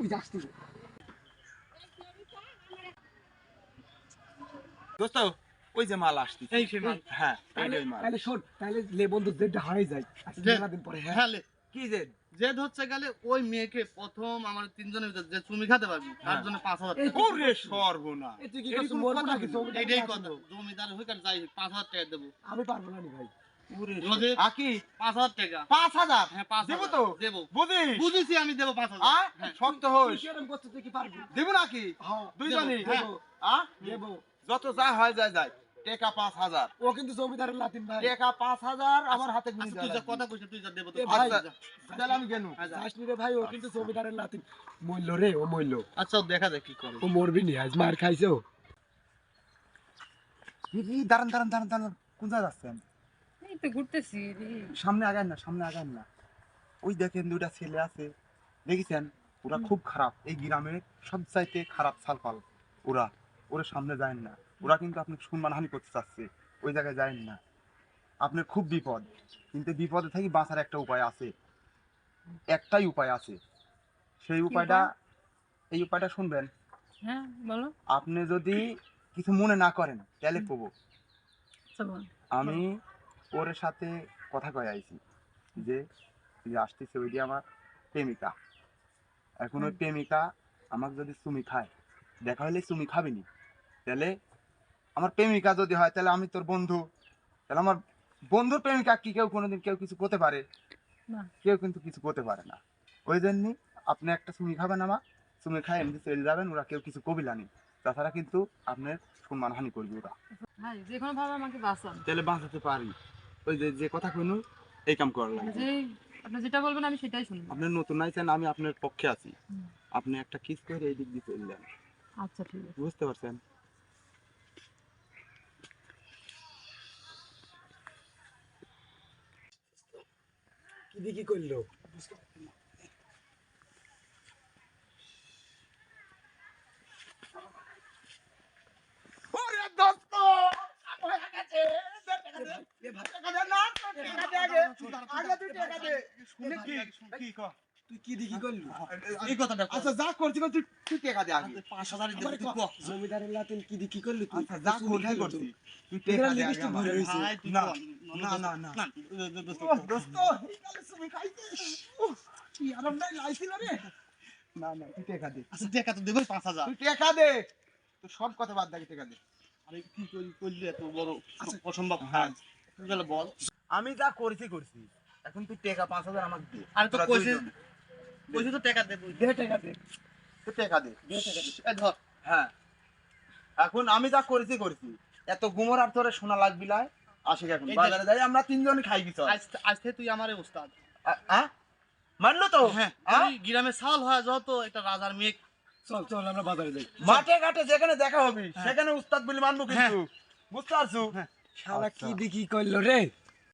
ওই দোস্ত ওই যে মাল আসছে। এই সে মাল। হ্যাঁ তাহলে ওইটাই মাল। তাহলে শোন তাহলে লে বন্ধু যেটা হারাই যায়। আজকে মেলা দিন পরে হ্যাঁ। হ্যাঁ লে। কি যে জেদ হচ্ছে গেলে ওই মেয়েকে প্রথম আমার তিনজনের ভিতরে যে চুমি খাতে পারবি তার হ্যাঁ। জন্য পাঁচ হাজার টাকা। ওরে সর্বনা কথা জমিদার। হয়ে কার যাই পাঁচ হাজার টাকা দেবো। আমি পারব না ভাই। আকি? পাঁচ হাজার টাকা। পাঁচ হাজার? হ্যাঁ পাঁচ দেবো তো? দেবো। বুঝিস? বুঝেছি আমি দেবো পাঁচ হাজার। আ হ্যাঁ। শক্ত তুই হোস তুই কি পারবি? দেবো নাকি হ্যাঁ দুইজনই? দেবো, দেবো আ? দেবো। যত যা হয় যায় যায়। টেকা পাঁচ হাজার। ও কিন্তু জমিদারের লাতিন ভাই। টেকা পাঁচ হাজার আমার হাতে আচ্ছা, তুই কথা কইছিস তুই যা দেবো তো এ ভাই, আচ্ছা তাহলে আমি কেন রে ভাই ও কিন্তু জমিদারের লাতিন। রে ও আচ্ছা দেখা যাক কি করে। ও মরবি নি আজ মার খাইছে ও। দাঁড়ান দাঁড়ান দাঁড়ান দাঁড়ান। কোন জায়গায় যাচ্ছেন? এই তো ঘুরতেছি সামনে আগান না সামনে আগান না। ওই দেখেন দুইটা ছেলে আছে। দেখেছেন? ওরা খুব খারাপ। এই গ্রামের সবচাইতে খারাপ সালফাল ওরা ওরা সামনে যায় না। ওরা কিন্তু আপনি সম্মান হানি করতে চাচ্ছে। ওই জায়গায় যায় না। আপনার খুব বিপদ। কিন্তু বিপদে থাকি বাঁচার একটা উপায় আছে। একটাই উপায় আছে। সেই উপায়টা এই উপায়টা শুনবেন। হ্যাঁ বলো। আপনি যদি কিছু মনে না করেন তাহলে কবো। আচ্ছা আমি ওর সাথে কথা কয়ে আইছি যে যে আসতেছে ওই যে আমার প্রেমিকা। এখন ওই প্রেমিকা আমাকে যদি চুমি খায় দেখা হলে চুমি খাবিনি। তাহলে আমার প্রেমিকা যদি হয় তাহলে আমি তোর বন্ধু। তাহলে আমার বন্ধুর প্রেমিকা কি কেউ কোনোদিন কেউ কিছু করতে পারে? কেউ কিন্তু কিছু করতে পারে না। ওই জন্যই আপনি একটা চুমি খাবেন আমার। চুমি খায় এমনি চলে যাবেন ওরা কেউ কিছু কবিলানি তাছাড়া কিন্তু আপনার সম্মান হানি করবে ওরা। ভাই যে কোনো ভাবে আমাকে বাঁচান। তাহলে বাঁচাতে পারি। ওই যে যে কথা কইনু এই কাম করা লাগবে। আপনি যেটা বলবেন আমি সেটাই শুনব। আপনি নতুন আইছেন আমি আপনার পক্ষে আছি। আপনি একটা কিস করে এই দিক দিয়ে চলে যান। আচ্ছা ঠিক আছে। বুঝতে পারছেন? কি দেখি করল ওরে দোস্ত এ ভাই তুই কি দেখি করলি? এই কথাটা আচ্ছা যা করছি তুই তুই টেকা দে আগে। পাঁচ হাজারই তুই কর। কর। জমিদারের লাতিন কি দেখি করলি তুই? আচ্ছা যা করছি করছি। তুই। তুই দে আগে ভরে রইছে। না, না, না, না। না, দো- দো- দোস্ত, দোস্ত। এই কালে তুমি খাইছিস? উফ, কি আরামদাই লাইছিল রে? না না তুই টেকা দে। আচ্ছা, টাকা তো দেবোই পাঁচ হাজার। তুই টেকা দে। তুই সব কথা বাদ দাবি টেকা দে। আরে কি করি- করলি এত বড় অসম্ভব হ্যাঁ। কাজ? তুই বল। আমি যা করেছি করছি। এখন তুই টেকা পাঁচ হাজার আমাকে দে। আরে তো তোরা কইছিস- কইছিস তো টাকা দেবো। দে টাকা দে। তুই টেকা দে। এই ধর। হ্যাঁ। এখন আমি যা করেছি করেছি। এত গুমর আর তোরে শোনা লাগবি লাই আসে এখন। বাজারে যাই আমরা তিনজন খাই কিছু। আজ আজ থেকে তুই আমারে উস্তাদ মানলো তো? হ্যাঁ। গ্রামে সাল হয় যত একটা রাজার মেয়ে। চল চল আমরা বাজারে যাই। মাঠে ঘাটে যেখানে দেখা হবে সেখানে উস্তাদ বলে মানবো কিন্তু। বুঝতে পারছ? হ্যাঁ। শালা কি আচ্ছা। দেখি করল রে?